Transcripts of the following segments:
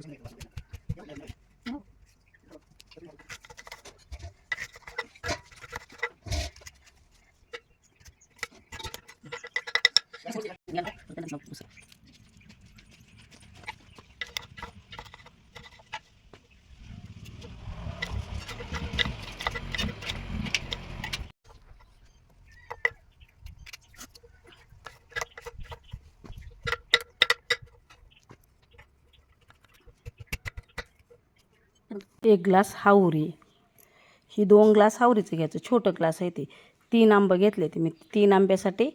Я не знаю, एक ग्लास हावरी ही दोन ग्लास हावरीचं घ्यायचं. छोटं ग्लास आहे ते. तीन आंबं घेतले ते मी. तीन आंब्यासाठी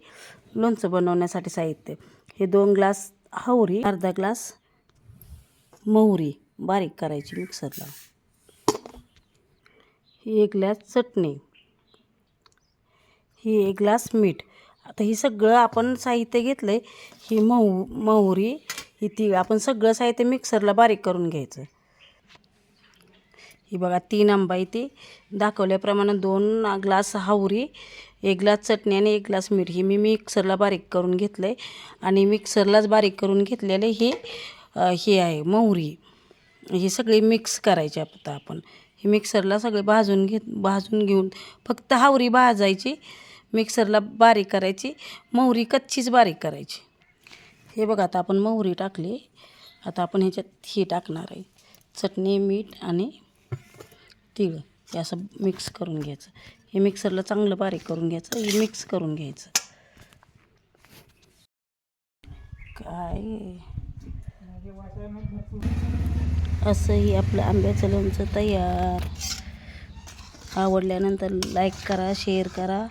लोणचं बनवण्यासाठी साहित्य. हे दोन ग्लास हावरी अर्धा ग्लास मोहरी बारीक करायची मिक्सरला. ही एक ग्लास चटणी. ही एक ग्लास मीठ. आता ही सगळं आपण साहित्य घेतलं आहे ही मऊ मोहरी ही ती आपण सगळं साहित्य मिक्सरला बारीक करून घ्यायचं. ही बघा तीन आंबा इथे दाखवल्याप्रमाणे दोन ग्लास हावरी एक ग्लास चटणी आणि एक ग्लास मीठ. ही मी मिक्सरला बारीक करून घेतलं आहे आणि मिक्सरलाच बारीक करून घेतलेले हे हे आहे मोहरी. ही सगळी मिक्स करायची आता आपण. ही मिक्सरला सगळे भाजून घेत भाजून घेऊन फक्त हावरी भाजायची मिक्सरला बारीक करायची मोहरी कच्चीच बारीक करायची. हे बघा आता आपण मोहरी टाकली. आता आपण ह्याच्यात ही टाकणार आहे. चटणी मीठ आणि तीळ हे असं मिक्स करून घ्यायचं. हे मिक्सरला चांगलं बारीक करून घ्यायचं. हे मिक्स करून घ्यायचं. काय? असंही आपलं आंब्याचं लोणचं तयार. आवडल्यानंतर लाईक करा शेअर करा.